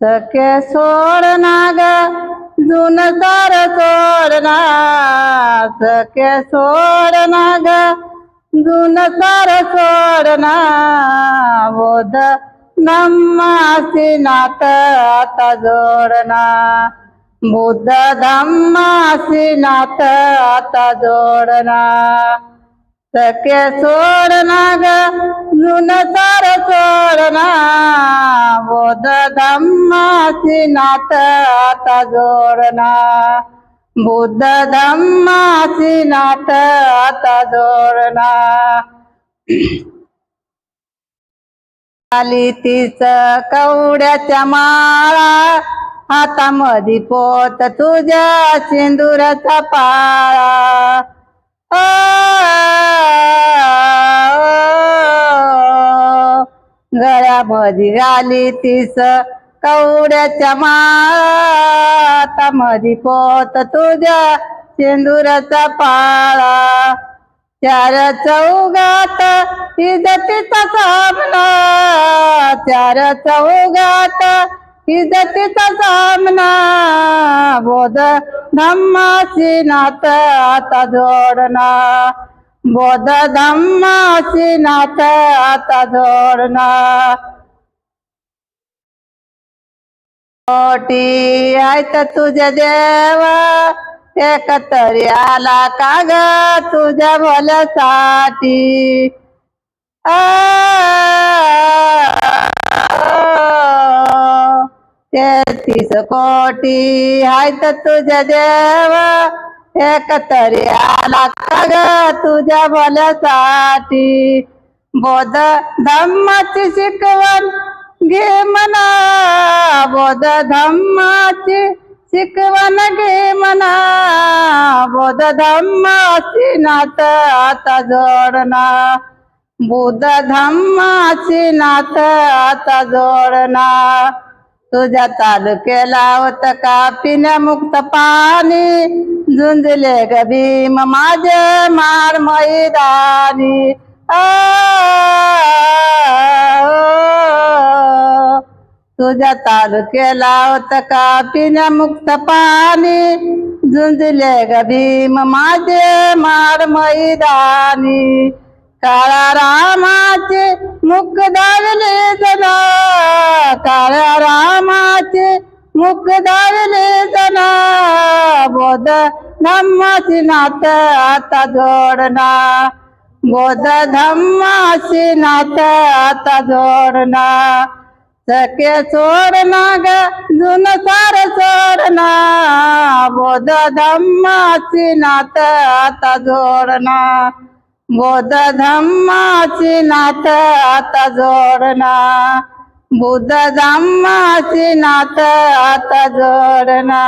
सखे सोडना ग जुन सार सोडना सखे सोडना ग जुन सार सोडना बोध धम्मासी नात आता जोडना बुद्ध धम्मासी नात आता जोडना सखे सोडना ग जुन सार सोडना बोध धम्माची नात आता जोडना बुद्ध धम्माची नात आता जोडना आली तीच कवड्याच्या माळा हातामध्ये पोत तुझ्या सिंदुराचा पाळा. गळ्यामध्ये घाली तीस. कवड्याच्या माता मधी पोत तुझ्या सिंदुराचा पाळा. चार चौगात इजतीचा सामना चार चौगात इजतीचा सामना बोध धम्माची नात आता जोडना बोध धम्माची नात आता जोडना मोठी आहेत तुझ्या देवा एक तरी आला का ग तुझ्या भल्यासाठी आ, तेहतीस कोटी आहेत तुझ्या देवा एक तरी आला का ग तुझ्या भल्यासाठी बोध धम्माची शिकवण घे म्हणा बोध धम्माची शिकवण घे म्हणा बोध धम्माची नात आता जोडना बुध धम्माची नात आता जोडना तुझ्या तालुक्याला होत का पिण्यामुक्त पाणी? झुंजले ग भीम माझे मार मैदानी। तुझ्या तालुक्याला होत का पिण्यामुक्त पाणी। झुंजले ग भीम माझे मार मैदानी। काळा रामाचे मुख दावले जना। काळ्या रामाचे मुख दावले जना। बोध धम्माची नात आता जोडना बोध धम्माची नात आता जोडना सखे सोडना ग जुन सार सोडना बोध धम्माची नात आता जोडना बोध धम्माची नात आता जोडना बुद्ध धम्माची नात आता जोडना